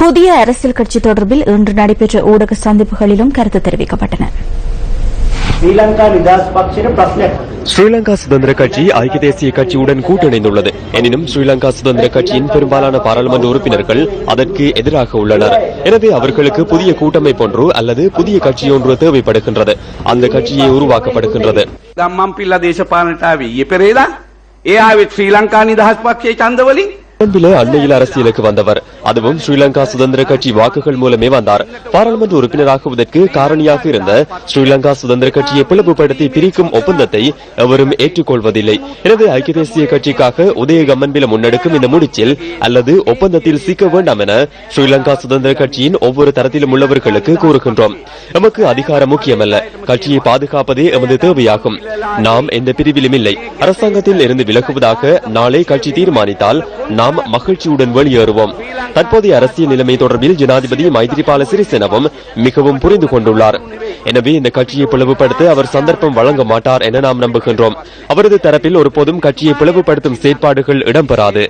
புதிய அரசியல் கட்சி தொடர்பில் இன்று நடைபெற்ற ஊடக சந்திப்புகளிலும் கருத்து தெரிவிக்கப்பட்டன. ஸ்ரீலங்கா சுதந்திர கட்சி ஐக்கிய தேசிய கட்சியுடன் கூட்டிணைந்துள்ளது. எனினும் ஸ்ரீலங்கா சுதந்திர கட்சியின் பெரும்பாலான பாராளுமன்ற உறுப்பினர்கள் அதற்கு எதிராக உள்ளனர். எனவே அவர்களுக்கு புதிய கூட்டமைப்பு ஒன்று அல்லது புதிய கட்சி ஒன்று தேவைப்படுகின்றது. அந்த கட்சியை உருவாக்கப்படுகின்றது. ஏ ஆவி ஸ்ரீலங்கா நிதாஸ் பக்ஷே சந்தவலி அண்மையில் அரசியலுக்கு வந்தவர். அதுவும் ஸ்ரீலங்கா சுதந்திர கட்சி வாக்குகள் மூலமே வந்தார். பாராளுமன்ற உறுப்பினராகுவதற்கு காரணியாக இருந்த ஸ்ரீலங்கா சுதந்திர கட்சியை பிளவுபடுத்தி பிரிக்கும் ஒப்பந்தத்தை எவரும் ஏற்றுக்கொள்வதில்லை. எனவே ஐக்கிய தேசிய கட்சிக்காக உதய கம்மன்பில முன்னெடுக்கும் இந்த முடிச்சில் அல்லது ஒப்பந்தத்தில் சிக்க வேண்டாம் என ஸ்ரீலங்கா சுதந்திர கட்சியின் ஒவ்வொரு தரத்திலும் உள்ளவர்களுக்கு கூறுகின்றோம். எமக்கு அதிகாரம் முக்கியமல்ல. கட்சியை பாதுகாப்பதே எமது தேவையாகும். நாம் எந்த பிரிவிலும் இல்லை. அரசாங்கத்தில் இருந்து விலகுவதாக நாளை கட்சி தீர்மானித்தால் நாம் மகிழ்ச்சியுடன் வெளியேறுவோம். தற்போதைய அரசியல் நிலைமை தொடர்பில் ஜனாதிபதி மைத்ரிபால சிறிசேனவும் மிகவும் புரிந்து கொண்டுள்ளார். எனவே இந்த கட்சியை பிளவுபடுத்த அவர் சந்தர்ப்பம் வழங்க மாட்டார் என நாம் நம்புகின்றோம். அவரது தரப்பில் ஒருபோதும் கட்சியை பிளவுபடுத்தும் செயற்பாடுகள் இடம்பெறாது.